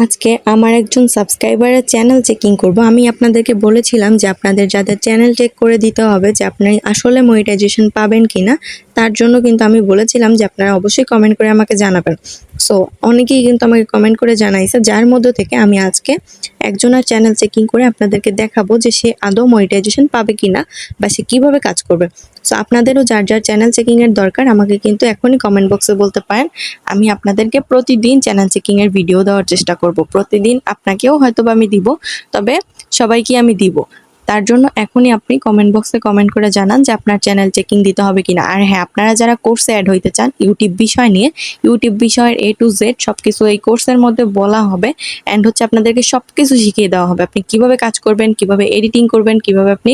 আজকে আমার একজন সাবস্ক্রাইবারের চ্যানেল চেকিং করব। আমি আপনাদেরকে বলেছিলাম যে আপনাদের যাদের চ্যানেল চেক করে দিতে হবে যে আপনি আসলে মনিটাইজেশন পাবেন কিনা তার জন্য কিন্তু আমি বলেছিলাম যে আপনারা অবশ্যই কমেন্ট করে আমাকে জানাবেন। সো অনেকেই কিন্তু আমাকে কমেন্ট করে জানাইছে, যার মধ্য থেকে আমি আজকে একজনের চ্যানেল চেকিং করে আপনাদেরকে দেখাবো যে সে আদৌ মনিটাইজেশন পাবে কি না বা সে কীভাবে কাজ করবে। সো আপনাদেরও যার যার চ্যানেল চেকিংয়ের দরকার, আমাকে কিন্তু এখনই কমেন্ট বক্সে বলতে পারেন। আমি আপনাদেরকে প্রতিদিন চ্যানেল চেকিংয়ের ভিডিও দেওয়ার চেষ্টা করব। প্রতিদিন আপনাকেও হয়তো বা আমি দিব, তবে সবাইকে আমি দিব। তার জন্য এখনই আপনি কমেন্ট বক্সে কমেন্ট করে জানান যে আপনার চ্যানেল চেকিং দিতে হবে কিনা। আর হ্যাঁ আপনারা যারা কোর্সে অ্যাড হইতে চান ইউটিউব বিষয় নিয়ে ইউটিউব বিষয়ের এ টু জেড সব কিছু এই কোর্সের মধ্যে বলা হবে অ্যান্ড হচ্ছে আপনাদেরকে সব কিছু শিখিয়ে দেওয়া হবে। আপনি কীভাবে কাজ করবেন, কীভাবে এডিটিং করবেন, কীভাবে আপনি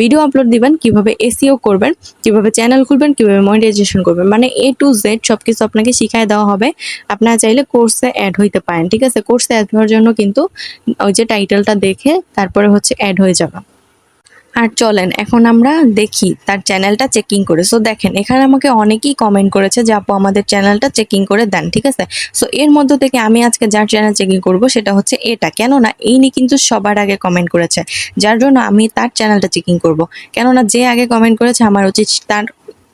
ভিডিও আপলোড দিবেন, কীভাবে এসিও করবেন, কীভাবে চ্যানেল খুলবেন, কীভাবে মনিটাইজেশন করবেন। মানে এ টু জেড সব কিছু আপনাকে শিখায় দেওয়া হবে। আপনারা চাইলে কোর্সে অ্যাড হইতে পারেন, ঠিক আছে? কোর্সে অ্যাড হওয়ার জন্য কিন্তু ওই যে টাইটেলটা দেখে তারপরে হচ্ছে অ্যাড হয়ে যাবে। আর চলেন, এখন আমরা দেখি তার চ্যানেলটা চেকিং করে। সো দেখেন, এখানে আমাকে অনেকেই কমেন্ট করেছে যে, আপু, আমাদের চ্যানেলটা চেকিং করে দেন, ঠিক আছে? সো এর মধ্য থেকে আমি আজকে যার চ্যানেল চেকিং করব, সেটা হচ্ছে এটা। কেননা এই নিয়ে কিন্তু সবার আগে কমেন্ট করেছে। যার জন্য আমি তার চ্যানেলটা চেকিং করব। কেননা যে আগে কমেন্ট করেছে, আমার উচিত তার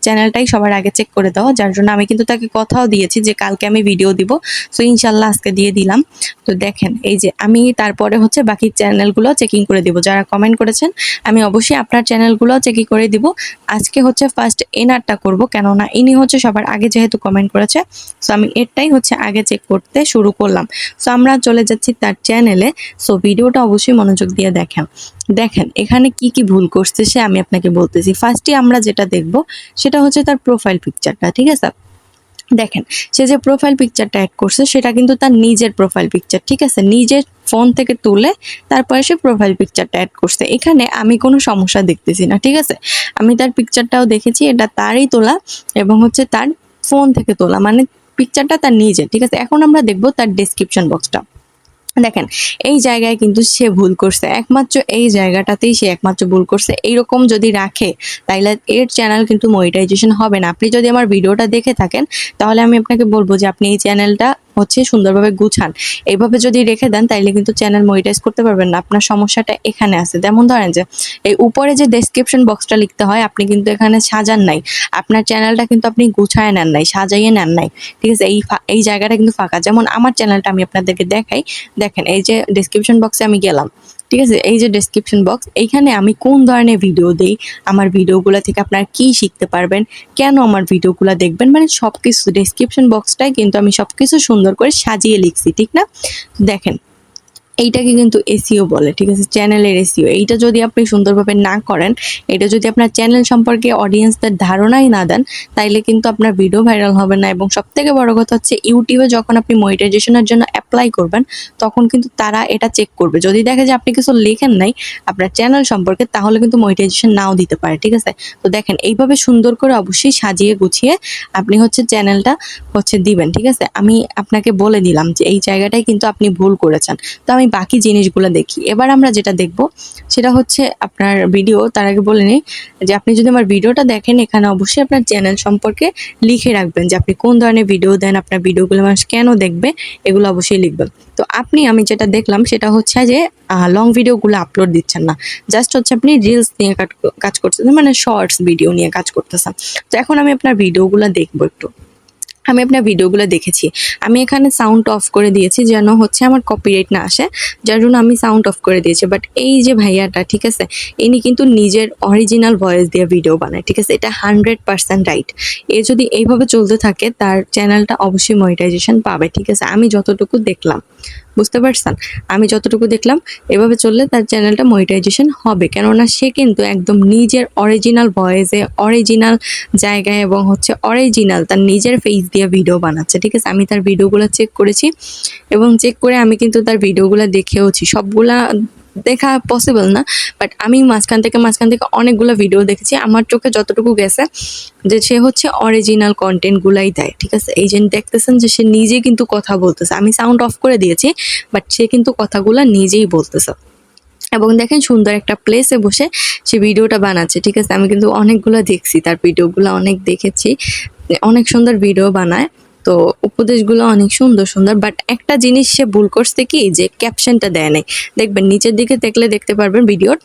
চ্যানেলটাই সবার আগে চেক করে দাও। যার জন্য আমি কিন্তু তাকে কথাও দিয়েছি যে কালকে আমি ভিডিও দিব। সো ইনশাল্লাহ আজকে দিয়ে দিলাম। তো দেখেন, এই যে আমি তারপরে হচ্ছে বাকি চ্যানেলগুলো চেকিং করে দিব। যারা কমেন্ট করেছেন, আমি অবশ্যই আপনার চ্যানেলগুলো চেকিং করে দিব। আজকে হচ্ছে ফার্স্ট এনারটা করব, কেননা ইনি হচ্ছে সবার আগে যেহেতু কমেন্ট করেছে সো আমি এরটাই হচ্ছে আগে চেক করতে শুরু করলাম। সো আমরা চলে যাচ্ছি তার চ্যানেলে সো ভিডিওটা অবশ্যই মনোযোগ দিয়ে দেখেন। দেখেন, এখানে কি কি ভুল করছে সে আমি আপনাকে বলতেছি। ফার্স্টে আমরা যেটা দেখব, সেটা হচ্ছে তার প্রোফাইল পিকচারটা ঠিক আছে? দেখেন, সে যে প্রোফাইল পিকচারটা অ্যাড করছে, সেটা কিন্তু তার নিজের প্রোফাইল পিকচার ঠিক আছে? নিজের ফোন থেকে তুলে তারপরে সে প্রোফাইল পিকচারটা অ্যাড করছে। এখানে আমি কোনো সমস্যা দেখতেছি না, ঠিক আছে? আমি তার পিকচারটাও দেখেছি, এটা তারই তোলা এবং হচ্ছে তার ফোন থেকে তোলা মানে পিকচারটা তার নিজের, ঠিক আছে? এখন আমরা দেখব তার ডেসক্রিপশন বক্সটা দেখেন, এই জায়গায় কিন্তু সে ভুল করছে। একমাত্র এই জায়গাটাতেই সে একমাত্র ভুল করছে। এইরকম যদি রাখে, তাইলে এর চ্যানেল কিন্তু মনিটাইজেশন হবে না। আপনি যদি আমার ভিডিওটা দেখে থাকেন, তাহলে আমি আপনাকে বলব যে আপনি এই চ্যানেলটা হচ্ছে সুন্দরভাবে গুছান। এইভাবে যদি রেখে দেন, তাইলে কিন্তু চ্যানেল মনিটাইজ করতে পারবেন না। আপনার সমস্যাটা এখানে আছে। যেমন ধরেন যে, এই উপরে যে ডেসক্রিপশন বক্সটা লিখতে হয়, আপনি কিন্তু এখানে সাজান নাই। আপনার চ্যানেলটা কিন্তু আপনি গুছায় নেন নাই, সাজাইয়ে নেন নাই। ঠিক আছে, এই এই জায়গাটা কিন্তু ফাঁকা। যেমন আমার চ্যানেলটা আমি আপনাদেরকে দেখাই। দেখেন, এই যে ডেসক্রিপশন বক্সে আমি গেলাম। ঠিক আছে? এই যে ডেসক্রিপশন বক্স এইখানে আমি কোন ধরনের ভিডিও দেই, আমার ভিডিওগুলো থেকে আপনারা কি শিখতে পারবেন, কেন আমার ভিডিওগুলো দেখবেন মানে সব কিছু ডেসক্রিপশন বক্সটাই কিন্তু আমি সব কিছু সুন্দর করে সাজিয়ে লিখছি, ঠিক না? দেখেন, এইটাকে কিন্তু এসিও বলে, ঠিক আছে? চ্যানেলের এসিও এইটা যদি আপনি সুন্দরভাবে না করেন, এটা যদি আপনার চ্যানেল সম্পর্কে অডিয়েন্সদের ধারণাই না দেন, তাইলে কিন্তু আপনার ভিডিও ভাইরাল হবে না এবং সব থেকে বড় কথা হচ্ছে, ইউটিউবে যখন আপনি মনিটাইজেশনের জন্য অ্যাপ্লাই করবেন, তখন কিন্তু তারা এটা চেক করবে। যদি দেখে যে আপনি কিছু লেখেন নাই আপনার চ্যানেল সম্পর্কে, তাহলে কিন্তু মনিটাইজেশন নাও দিতে পারে, ঠিক আছে? তো দেখেন, এইভাবে সুন্দর করে অবশ্যই সাজিয়ে গুছিয়ে আপনি হচ্ছে চ্যানেলটা হচ্ছে দিবেন, ঠিক আছে? আমি আপনাকে বলে দিলাম যে এই জায়গাটাই কিন্তু আপনি ভুল করেছেন। তো আমি বাকি জিনিসগুলো দেখি। এবার আমরা যেটা দেখব, সেটা হচ্ছে আপনার ভিডিও তার আগে বলে নিই যে আপনি যদি আমার ভিডিওটা দেখেন, এখানে অবশ্যই আপনার চ্যানেল সম্পর্কে লিখে রাখবেন যে আপনি কোন ধরনের ভিডিও দেন, আপনার ভিডিওগুলো মানুষ কেন দেখবে, এগুলো অবশ্যই লিখবেন। তো আপনি, আমি যেটা দেখলাম সেটা হচ্ছে যে লং ভিডিওগুলো আপলোড দিচ্ছেন না। জাস্ট হচ্ছে আপনি রিলস নিয়ে কাজ করতেছেন মানে শর্টস ভিডিও নিয়ে কাজ করতেছেন। তো এখন আমি আপনার ভিডিওগুলো দেখব একটু। আমি আপনার ভিডিওগুলো দেখেছি। আমি এখানে সাউন্ড অফ করে দিয়েছি যেন হচ্ছে আমার কপিরাইট না আসে। যার জন্য আমি সাউন্ড অফ করে দিয়েছি। বাট এই যে ভাইয়াটা, ঠিক আছে? ইনি কিন্তু নিজের অরিজিনাল ভয়েস দিয়ে ভিডিও বানায়, ঠিক আছে? এটা হান্ড্রেড পার্সেন্ট রাইট এ যদি এইভাবে চলতে থাকে, তার চ্যানেলটা অবশ্যই মনিটাইজেশন পাবে, ঠিক আছে? আমি যতটুকু দেখলাম। বুঝতে পারছেন? আমি যতটুকু দেখলাম, এভাবে চললে তার চ্যানেলটা মনিটাইজেশন হবে। কেননা সে কিন্তু একদম নিজের অরিজিনাল ভয়েসে অরিজিনাল জায়গায় এবং হচ্ছে অরিজিনাল তার নিজের ফেস দিয়ে ভিডিও বানাচ্ছে। ঠিক আছে? আমি তার ভিডিওগুলো চেক করেছি এবং চেক করে আমি কিন্তু তার ভিডিওগুলো দেখেওছি। সবগুলা দেখা পসিবল না বাট আমি মাঝখান থেকে মাঝখান থেকে অনেকগুলো ভিডিও দেখেছি। আমার চোখে যতটুকু গেছে যে সে হচ্ছে অরিজিনাল কন্টেন্টগুলাই দেয়, ঠিক আছে? এই যে দেখতেছেন যে সে নিজে কিন্তু কথা বলতেছে। আমি সাউন্ড অফ করে দিয়েছি বাট সে কিন্তু কথাগুলো নিজেই বলতেছে। এবং দেখেন সুন্দর একটা প্লেসে বসে সে ভিডিওটা বানাচ্ছে, ঠিক আছে? আমি কিন্তু অনেকগুলো দেখছি, তার ভিডিওগুলো অনেক দেখেছি। অনেক সুন্দর ভিডিও বানায়। তো উপদেশগুলো অনেক সুন্দর সুন্দর বাট একটা জিনিস সে ভুল করছে কি? যে ক্যাপশনটা দেয় নাই। দেখবেন নিচের দিকে দেখলে দেখতে পারবেন ভিডিওর,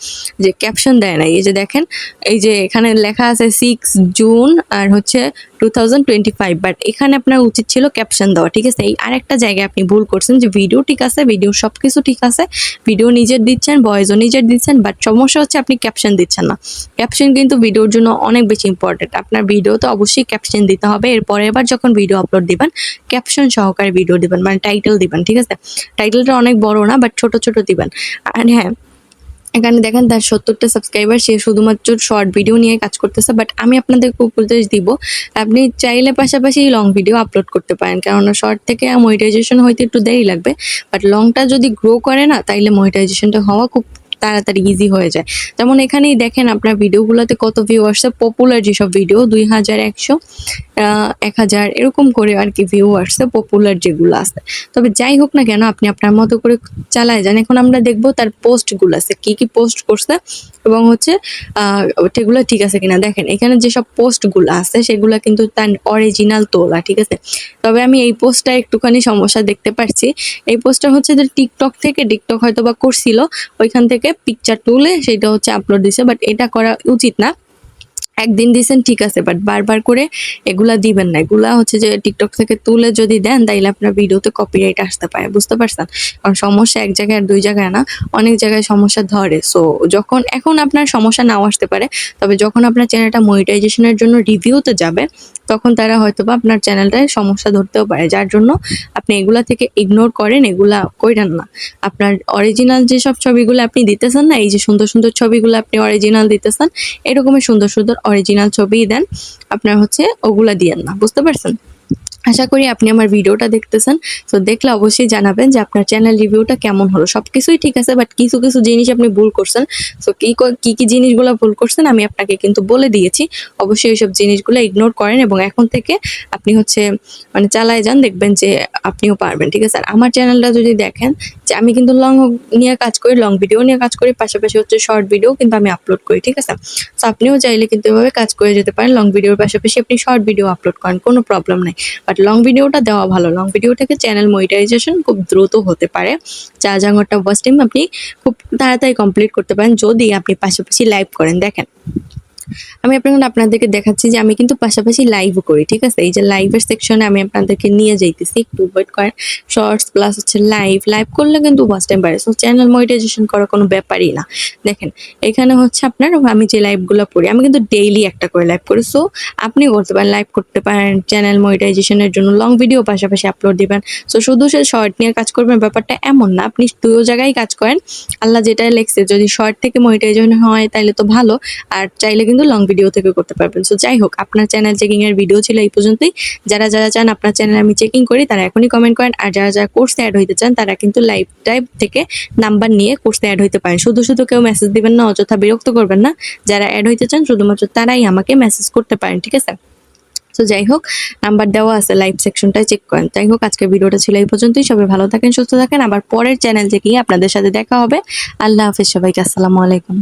যে ক্যাপশন দেয় নাই। এই যে দেখেন, এই যে এখানে লেখা আছে সিক্স জুন আর হচ্ছে টু বাট এখানে আপনার উচিত ছিল ক্যাপশন দেওয়া, ঠিক আছে? এই আরেকটা জায়গায় আপনি ভুল করছেন যে ভিডিও ঠিক আছে ভিডিও সব কিছু ঠিক আছে ভিডিও নিজের দিচ্ছেন ভয়েসও নিজের দিচ্ছেন বাট সমস্যা হচ্ছে আপনি ক্যাপশন দিচ্ছেন না। ক্যাপশন কিন্তু ভিডিওর জন্য অনেক বেশি ইম্পর্টেন্ট আপনার ভিডিও তো অবশ্যই ক্যাপশন দিতে হবে, এরপরে এবার যখন ভিডিও আপলোড দিবেন ক্যাপশন সহকারে ভিডিও দিবেন মানে টাইটেল দিবেন, ঠিক আছে? টাইটেলটা অনেক বড় না বাট ছোট ছোট দিবেন। আর হ্যাঁ এখানে দেখেন তার সত্তরটা সাবস্ক্রাইবার সে শুধুমাত্র শর্ট ভিডিও নিয়ে কাজ করতেছে বাট আমি আপনাদেরকে উপদেশ দিব, আপনি চাইলে পাশাপাশি লং ভিডিও আপলোড করতে পারেন, কেননা শর্ট থেকে মনিটাইজেশন হইতে একটু দেরি লাগবে বাট লংটা যদি গ্রো করে না, তাইলে মনিটাইজেশনটা হওয়া খুব তাড়াতাড়ি ইজি হয়ে যায়। যেমন এখানেই দেখেন আপনার ভিডিওগুলোতে কত ভিউ আসছে পপুলার যেসব ভিডিও দুই হাজার একশো এক হাজার, এরকম করে আর কি ভিউ আসছে পপুলার যেগুলো আছে। তবে যাই হোক না কেন, আপনি আপনার মতো করে চালায় যান। এখন আমরা দেখব তার পোস্টগুলো আছে, কি কি পোস্ট করছে এবং হচ্ছে সেগুলো ঠিক আছে কিনা। দেখেন, এখানে যেসব পোস্টগুলো আছে, সেগুলো কিন্তু তার অরিজিনাল তোলা, ঠিক আছে? তবে আমি এই পোস্টটা একটুখানি সমস্যা দেখতে পারছি। এই পোস্টটা হচ্ছে যে টিকটক থেকে টিকটক হয়তো বা করছিল, ওইখান থেকে পিকচার তুলে সেটা হচ্ছে আপলোড দিছে বাট এটা করা উচিত না। একদিন দিছেন, ঠিক আছে বাট বারবার করে এগুলা দিবেন না। এগুলা হচ্ছে যে টিকটক থেকে তুলে যদি দেন, তাইলে আপনার ভিডিওতে কপিরাইট আসতে পারে, বুঝতে পারছেন? কারণ সমস্যা এক জায়গায় আর দুই জায়গায় না, অনেক জায়গায় সমস্যা ধরে। সো যখন, এখন আপনার সমস্যা নাও আসতে পারে, তবে যখন আপনার চ্যানেলটা মনিটাইজেশনের জন্য রিভিউতে যাবে, তখন তারা হয়তো বা আপনার চ্যানেলটায় সমস্যা ধরতেও পারে, যার জন্য আপনি এগুলা থেকে ইগনোর করেন, এগুলা কইরেন না। আপনার অরিজিনাল যেসব ছবিগুলো আপনি দিতেছেন না, এই যে সুন্দর সুন্দর ছবিগুলো আপনি অরিজিনাল দিতেছেন এরকমের সুন্দর সুন্দর অরিজিনাল ছবিই দেন আপনার হচ্ছে ওগুলা দিয়েন না বুঝতে পারছেন? আশা করি আপনি আমার ভিডিওটা দেখতেছেন। তো দেখলে অবশ্যই জানাবেন যে আপনার চ্যানেল রিভিউটা কেমন হলো। সব কিছুই ঠিক আছে বাট কিছু কিছু জিনিস আপনি ভুল করছেন। তো কি ক- কী জিনিসগুলো ভুল করছেন আমি আপনাকে কিন্তু বলে দিয়েছি। অবশ্যই এইসব জিনিসগুলো ইগনোর করেন এবং এখন থেকে আপনি হচ্ছে মানে চালায় যান, দেখবেন যে আপনিও পারবেন, ঠিক আছে? আর আমার চ্যানেলটা যদি দেখেন যে আমি কিন্তু লং নিয়ে কাজ করি লং ভিডিও নিয়ে কাজ করি, পাশাপাশি হচ্ছে শর্ট ভিডিও কিন্তু আমি আপলোড করি, ঠিক আছে? তো আপনিও চাইলে কিন্তু এভাবে কাজ করে যেতে পারেন লং ভিডিওর পাশাপাশি আপনি শর্ট ভিডিও আপলোড করেন, কোনো প্রবলেম নাই। বাট লং ভিডিওটা দেওয়া ভালো। লং ভিডিও থেকে চ্যানেল মনিটাইজেশন খুব দ্রুত হতে পারে। চার জাঙ্গরটা ওয়াচ টাইম আপনি খুব তাড়াতাড়ি কমপ্লিট করতে পারেন। যদি আপনি পাশাপাশি লাইভ করেন, দেখেন। আমি আপনার আপনাদেরকে দেখাচ্ছি যে আমি কিন্তু পাশাপাশি লাইভও করি, ঠিক আছে? এই যে লাইভের সেকশনে আমি আপনাদেরকে নিয়ে যাইতেছি একটু ওয়েট করেন। শর্টস প্লাস হচ্ছে লাইভ লাইভ করলে কিন্তু ওয়াচ টাইম বাড়ে। সো চ্যানেল মনিটাইজেশন করা কোনো ব্যাপারই না। দেখেন, এখানে হচ্ছে আপনার আমি যে লাইভগুলো করি, আমি কিন্তু ডেইলি একটা করে লাইভ করি। সো আপনি করতে পারেন লাইভ করতে পারেন চ্যানেল মনিটাইজেশনের জন্য লং ভিডিও পাশাপাশি আপলোড দিবেন। সো শুধু সে শর্ট নিয়ে কাজ করবেন, ব্যাপারটা এমন না। আপনি দুটো জায়গায় কাজ করেন। আল্লাহ যেটা লেখছে, যদি শর্ট থেকে মনিটাইজেশন হয় তাহলে তো ভালো। আর চাইলে কিন্তু লং ভিডিও থেকে করতে পারবেন। সো যাই হোক, আপনার চ্যানেল চেকিং এর ভিডিও ছিল এই পর্যন্তই। যারা যারা চান আপনার চ্যানেল আমি চেকিং করি, তারা এখনই কমেন্ট করেন। আর যারা যারা কোর্সে অ্যাড হইতে চান, তারা কিন্তু লাইভ টাইপ থেকে নাম্বার নিয়ে কোর্সে অ্যাড হইতে পারেন। শুধু শুধু কেউ মেসেজ দিবেন না, অযথা বিরক্ত করবেন না। যারা অ্যাড হইতে চান, শুধুমাত্র তারাই আমাকে মেসেজ করতে পারেন, ঠিক আছে? তো যাই হোক নাম্বার দেওয়া আছে লাইভ সেকশনটাই চেক করেন। যাই হোক, আজকের ভিডিওটা ছিল এই পর্যন্তই। সবাই ভালো থাকেন, সুস্থ থাকেন। আবার পরের চ্যানেল থেকে আপনাদের সাথে দেখা হবে। আল্লাহ হাফিজ সবাইকে, আসসালামু আলাইকুম।